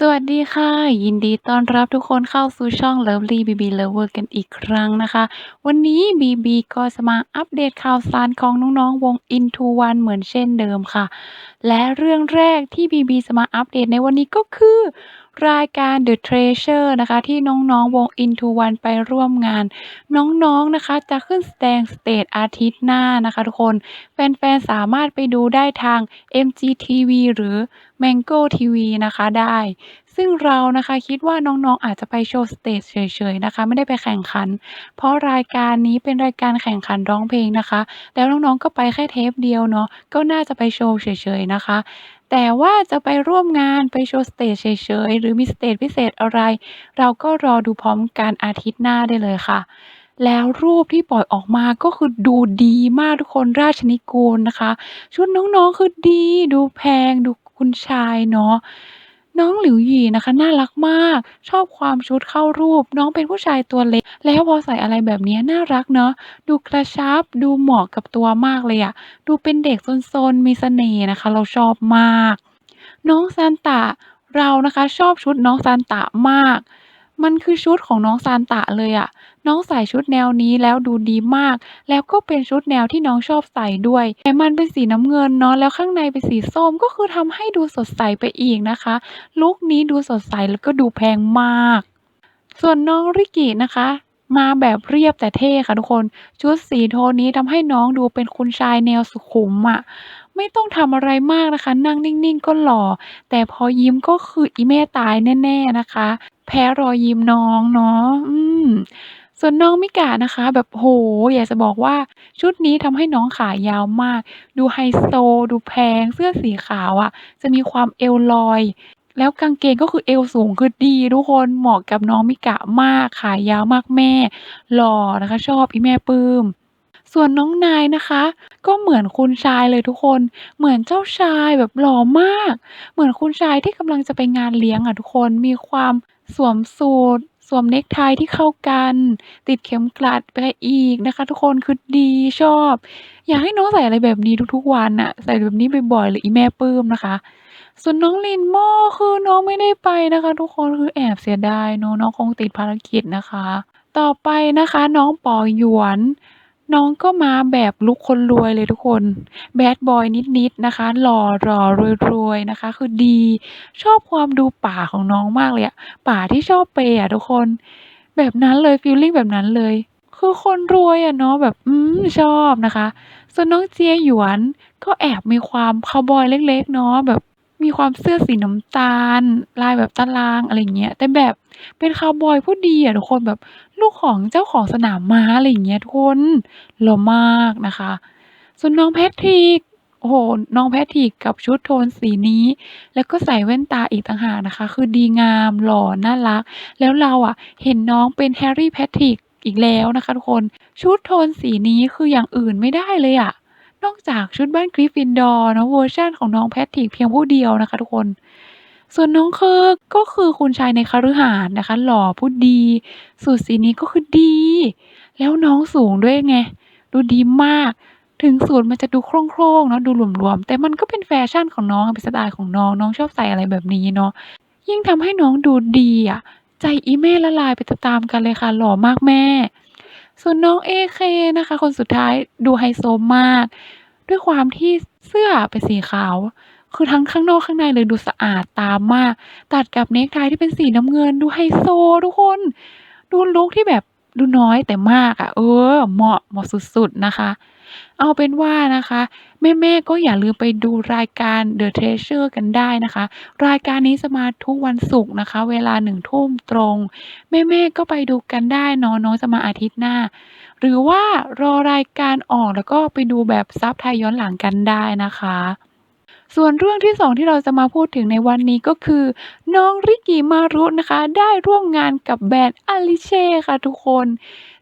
สวัสดีค่ะ ยินดีต้อนรับทุกคนเข้าสู่ช่อง Lovely BB Lover กันอีกครั้งนะคะ วันนี้ BB ก็จะมาอัปเดตข่าวสารของน้องๆวง Into One เหมือนเช่นเดิมค่ะ และเรื่องแรกที่ BB จะมาอัปเดตในวันนี้ก็คือ รายการ The Treasure นะคะที่น้องๆวง INTO1 ไปร่วมงาน น้องๆนะคะจะขึ้นแสดงสเตจอาทิตย์หน้านะคะทุกคน แฟนๆ สามารถไปดูได้ทาง MGTV หรือ Mango TV นะคะได้ ซึ่งเรานะคะคิดว่าน้องๆอาจจะไปโชว์สเตจเฉยๆนะคะ ไม่ได้ไปแข่งขัน เพราะรายการนี้เป็นรายการแข่งขันร้องเพลงนะคะ แล้วน้องๆก็ไปแค่เทปเดียวเนาะก็น่าจะไปโชว์เฉยๆนะคะ แต่ว่าจะไปร่วมงานไปโชว์สเตจเฉย ๆ หรือมีสเตจพิเศษอะไร เราก็รอดูพร้อมกันอาทิตย์หน้าได้เลยค่ะ แล้วรูปที่ปล่อยออกมาก็คือดูดีมากทุกคนราชนิกูลนะคะ ชุดน้อง ๆ คือดี ดูแพง ดูคุณชายเนาะ น้องหลิวหยี่นะคะน่ารักมาก ชอบความชุดเข้ารูป น้องเป็นผู้ชายตัวเล็ก แล้วพอใส่อะไรแบบนี้น่ารักเนาะดูกระชับ ดูเหมาะกับตัวมากเลยอะดูเป็นเด็กซนๆมีเสน่ห์นะคะ เราชอบมาก น้องซานตะเรานะคะชอบชุดน้องซานตะมาก มันคือชุดของน้องซานตะเลยอะ น้องใส่ชุดแนวนี้แล้วดูดีมาก แล้วก็เป็นชุดแนวที่น้องชอบใส่ด้วย แต่มันเป็นสีน้ำเงินเนาะ แล้วข้างในเป็นสีส้ม ก็คือทำให้ดูสดใสไปอีกนะคะ ลุกนี้ดูสดใสแล้วก็ดูแพงมาก ส่วนน้องริกินะคะ มาแบบเรียบแต่เท่ค่ะทุกคน ชุดสีโทนนี้ทำให้น้องดูเป็นคุณชายแนวสุขุมอะไม่ต้องทำอะไรมากนะคะ นั่งนิ่งๆ ก็หล่อ แต่พอยิ้มก็คืออีแม่ตายแน่ ๆ นะคะ แพ้รอยยิ้มน้องเนาะ อืม ส่วนน้องมิกะนะคะ แบบ โอ้โฮ อยากจะบอกว่า ชุดนี้ทำให้น้องขายาวมาก ดูไฮโซ ดูแพง เสื้อสีขาวอะจะมีความเอวลอย แล้วกางเกงก็คือเอวสูง คือดีทุกคน เหมาะกับน้องมิกะมาก ขายาวมากแม่ หล่อนะคะ ชอบ อีแม่ปลื้ม ส่วนน้องนายนะคะ ก็เหมือนคุณชายเลยทุกคน เหมือนเจ้าชายแบบหล่อมาก เหมือนคุณชายที่กำลังจะไปงานเลี้ยงอะทุกคน มีความ สวมสูท สวมเน็กไทที่เข้ากัน ติดเข็มกลัดไปอีกนะคะทุกคน คือดีชอบ อยากให้น้องใส่อะไรแบบนี้ทุกๆวันน่ะใส่แบบนี้บ่อยๆเลยอีแม่ปลื้มนะคะ ส่วนน้องลินม่อคือน้องไม่ได้ไปนะคะ ทุกคนคือแอบเสียดายเนาะน้องคงติดภารกิจนะคะ ต่อไปนะคะ น้องปอหยวน น้องก็มาแบบลุกคนรวยเลยทุกคน แบดบอยนิดๆนะคะ หล่อๆรวยๆนะคะ คือดี ชอบความดูป๋าของน้องมากเลยอะป๋าที่ชอบเปย์อะทุกคน แบบนั้นเลยฟีลลิ่งแบบนั้นเลย คือคนรวยอะเนาะแบบอืมชอบนะคะ ส่วนน้องเจียหยวนก็แอบมีความคาวบอยเล็กๆเนาะแบบ มีความเสื้อสีน้ำตาล ลายแบบตารางอะไรเงี้ย แต่แบบเป็นคาวบอยผู้ดีอะทุกคนแบบลูกของเจ้าของสนามม้าอะไรเงี้ยทุกคนหล่อมากนะคะ ส่วนน้องแพทริกโอ้โฮน้องแพทริกกับชุดโทนสีนี้ แล้วก็ใส่แว่นตาอีกต่างหากนะคะ คือดีงามหล่อน่ารัก แล้วเราอะเห็นน้องเป็น Harry Patrick อีกแล้วนะคะทุกคนชุดโทนสีนี้คืออย่างอื่นไม่ได้เลยอะ นอกจากชุดบ้าน Gryffindor เนะเวอร์ชันของน้องแพทริกเพียงผู้เดียวนะคะทุกคน ส่วนน้องเคิร์กก็คือคุณชายในคฤหาสน์นะคะ หล่อผู้ดี สูทสีนี้ก็คือดี แล้วน้องสูงด้วยไง ดูดีมาก ถึงสูทมันจะดูโคร่งๆเนาะดูหลวมๆ แต่มันก็เป็นแฟชั่นของน้องเป็นสไตล์ของน้องน้องชอบใส่อะไรแบบนี้เนาะยิ่งทำให้น้องดูดีอะใจอีแม่ละลายไปตามๆกันเลยค่ะ หล่อมากแม่ ส่วนน้องเอเคนะคะ คนสุดท้ายดูไฮโซมาก ด้วยความที่เสื้อเป็นสีขาว คือทั้งข้างนอกข้างในเลยดูสะอาดตามมาก ตัดกับเนคไทที่เป็นสีน้ำเงินดูไฮโซทุกคน ดูลุกที่แบบ ดูน้อยแต่มากอะเออ เหมาะเหมาะสุดๆนะคะ เอาเป็นว่านะคะ แม่ๆก็อย่าลืมไปดูรายการ The Treasure กันได้นะคะ รายการนี้จะมาทุกวันศุกร์นะคะ เวลา1ทุ่มตรง แม่ๆก็ไปดูกันได้เนาะน้องจะมาอาทิตย์หน้า หรือว่ารอรายการออกแล้วก็ไปดูแบบซับไทยย้อนหลังกันได้นะคะ ส่วนเรื่องที่ 2 ที่เราจะมาพูดถึงในวันนี้ก็คือ น้องริกิมารุนะคะ ได้ร่วมงานกับแบรนด์ Alixe ค่ะทุกคน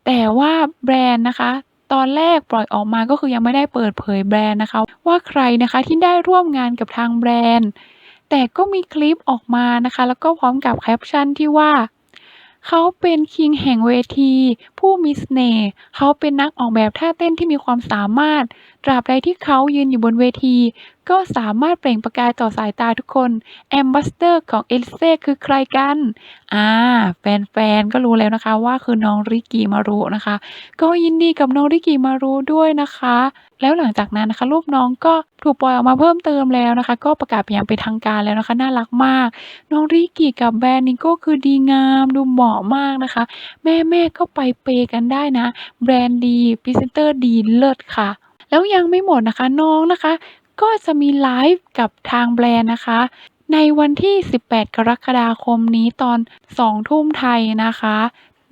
แต่ว่าแบรนด์นะคะตอนแรกปล่อยออกมาก็คือยังไม่ได้เปิดเผยแบรนด์นะคะ ว่าใครนะคะที่ได้ร่วมงานกับทางแบรนด์ แต่ก็มีคลิปออกมานะคะ แล้วก็พร้อมกับแคปชั่นที่ว่า เขาเป็นคิงแห่งเวที ผู้มีเสน่ห์เขาเป็นนักออกแบบท่าเต้นที่มีความสามารถ ตราบใดที่เขายืนอยู่บนเวที ก็สามารถเปล่งประกายต่อสายตาทุกคน Ambassador ของ Elise คือใครกัน อ่า แฟนๆ ก็รู้แล้วนะคะว่าคือน้องริกิมารุนะคะ ก็ยินดีกับน้องริกิมารุด้วยนะคะ แล้วหลังจากนั้นนะคะรูปน้องก็ถูกปล่อยออกมาเพิ่มเติมแล้วนะคะ ก็ประกาศอย่างเป็นทางการแล้วนะคะน่ารักมาก น้องริกิกับแบรนด์นี้ก็คือดีงามดูเหมาะมากนะคะ แม่ๆก็ไปเปย์กันได้นะ แบรนด์ดีพรีเซนเตอร์ดีเลิศค่ะ แล้วยังไม่หมดนะคะน้องนะคะ ก็จะมีไลฟ์กับทางแบรนด์นะคะในวันที่ 18 กรกฎาคมนี้ตอน 2 ทุ่มไทยนะคะ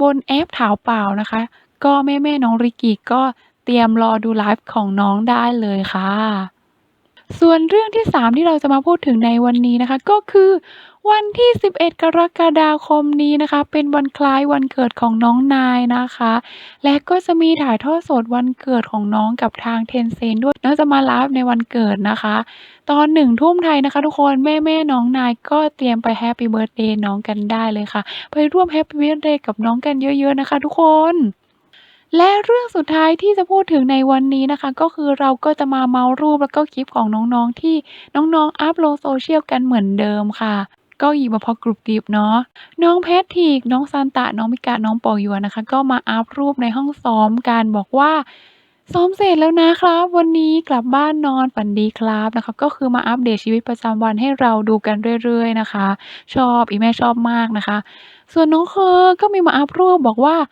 บนแอปถาวเปล่านะคะ ก็แม่ๆน้องริกิก็เตรียมรอดูไลฟ์ของน้องได้เลยค่ะ ส่วนเรื่องที่ 3 ที่เราจะมาพูดถึงในวันนี้นะคะ ก็คือวันที่ 11 กรกฎาคมนี้นะคะ เป็นวันคล้ายวันเกิดของน้องนายนะคะ และก็จะมีถ่ายทอดสดวันเกิดของน้องกับทาง Tencent ด้วยน้องจะมาไลฟ์ในวันเกิดนะคะ ตอน1ทุ่มไทยนะคะ ทุกคนแม่ๆน้องนายก็เตรียมไปแฮปปี้เบิร์ทเดย์น้องกันได้เลยค่ะ ไปร่วมแฮปปี้เบิร์ทเดย์กับน้องกันเยอะ ๆนะคะ ทุกคน และเรื่องสุดท้ายที่จะพูดถึงในวันนี้นะคะ ก็คือเราก็จะมาเมาท์รูปแล้วก็คลิปของน้องๆ ที่น้องๆ อัปลง Social กันเหมือนเดิมค่ะ ก็หยิบมาพอกรุบกริบเนาะน้องแพทริกน้องซานตะน้องมิกะน้องป่าหยวนะคะ ก็มาอัปรูปในห้องซ้อมกันบอกว่า"ซ้อมเสร็จแล้วนะครับ วันนี้กลับบ้านนอนฝันดีครับ"นะคะก็คือมาอัปเดตชีวิตประจำวันให้เราดูกันเรื่อย ๆ นะคะ ชอบอีแม่ชอบมากนะคะ ส่วนน้องเคอก็มีมาอัปรูปบอกว่า"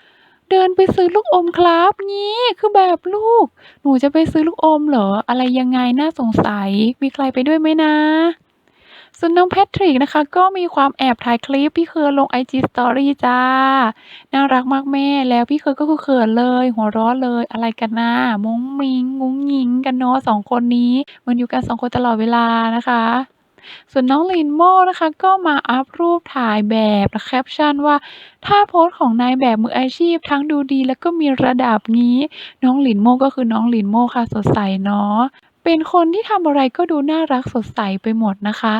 เดินไปซื้อลูกอมครับ"งี้คือแบบลูก หนูจะไปซื้อลูกอมเหรอ อะไรยังไงน่าสงสัย มีใครไปด้วยไหมนะส่วนน้องแพทริกนะคะ ก็มีความแอบถ่ายคลิปพี่เคอลง IG Story จ้ะน่ารักมากแม่แล้วพี่เคอก็คือเขินเลย หัวเราะเลยอะไรกันน่ะมุ้งมิงงุ้งงิ้งกันเนาะ2คนนี้มือนอยู่กัน2คนตลอดเวลานะคะ ส่วนน้องลินโม่นะคะ ก็มาอัปรูปถ่ายแบบและแคปชั่นว่า"ท่าโพสของนายแบบมืออาชีพทั้งดูดีและก็มีระดับ"งี้ น้องลินโม่ก็คือน้องลินโม่ค่ะสดใสเนาะเป็นคนที่ทำอะไรก็ดูน่ารักสดใสไปหมดนะคะ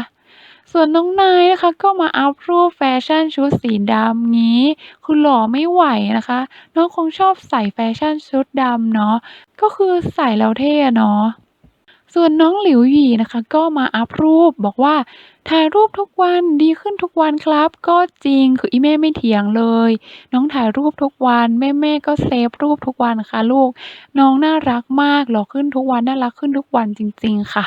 ส่วนน้องนายนะคะก็มาอัปรูปแฟชั่นชุดสีดำงี้คือหล่อไม่ไหวนะคะ น้องคงชอบใส่แฟชั่นชุดดำเนาะก็คือใส่แล้วเท่เนาะ ส่วนน้องหลิวหยีนะคะ ก็มาอัพรูปบอกว่า"ถ่ายรูปทุกวันดีขึ้นทุกวันครับ"ก็จริงคืออีแม่ไม่เถียงเลย น้องถ่ายรูปทุกวันแม่ๆก็เซฟรูปทุกวันค่ะลูก น้องน่ารักมากหล่อขึ้นทุกวันน่ารักขึ้นทุกวันจริง ๆ ค่ะ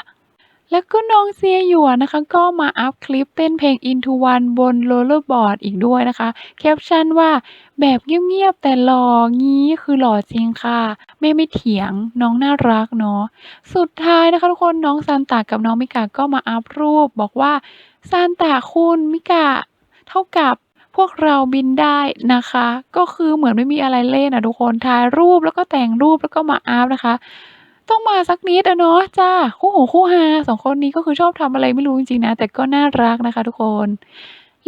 แล้วก็น้องเซียหยวนนะคะ ก็มาอัปคลิปเต้นเพลง Into One บน Rollerboard อีกด้วยนะคะ แคปชั่นว่า"แบบเงียบๆ แต่หล่อ"งี้คือหล่อจริงค่ะ แม่ไม่เถียงน้องน่ารักเนาะสุดท้ายนะคะทุกคนน้องซานตะกับน้องมิกะก็มาอัปรูป บอกว่า"ซานตะคุณมิกะเท่ากับพวกเราบินได้นะคะ"ก็คือเหมือนไม่มีอะไรเล่นอะทุกคนถ่ายรูปแล้วก็แต่งรูปแล้วก็มาอัปนะคะ ต้องมาสักนิดอะเนาะจ้ะคู่หูคู่ฮา2คนนี้ก็คือชอบทำอะไรไม่รู้จริงๆนะ แต่ก็น่ารักนะคะทุกคน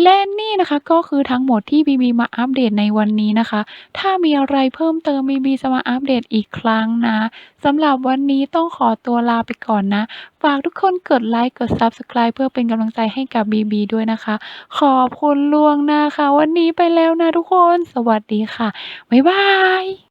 และนี่นะคะก็คือทั้งหมดที่บีบีมาอัปเดตในวันนี้นะคะ ถ้ามีอะไรเพิ่มเติมบีบีจะมาอัปเดตอีกครั้งนะสำหรับวันนี้ต้องขอตัวลาไปก่อนนะ ฝากทุกคนกดไลก์กด Subscribe เพื่อเป็นกำลังใจให้กับบีบีด้วยนะคะ ขอบคุณล่วงหน้าค่ะ วันนี้ไปแล้วนะทุกคน สวัสดีค่ะ บ๊ายบาย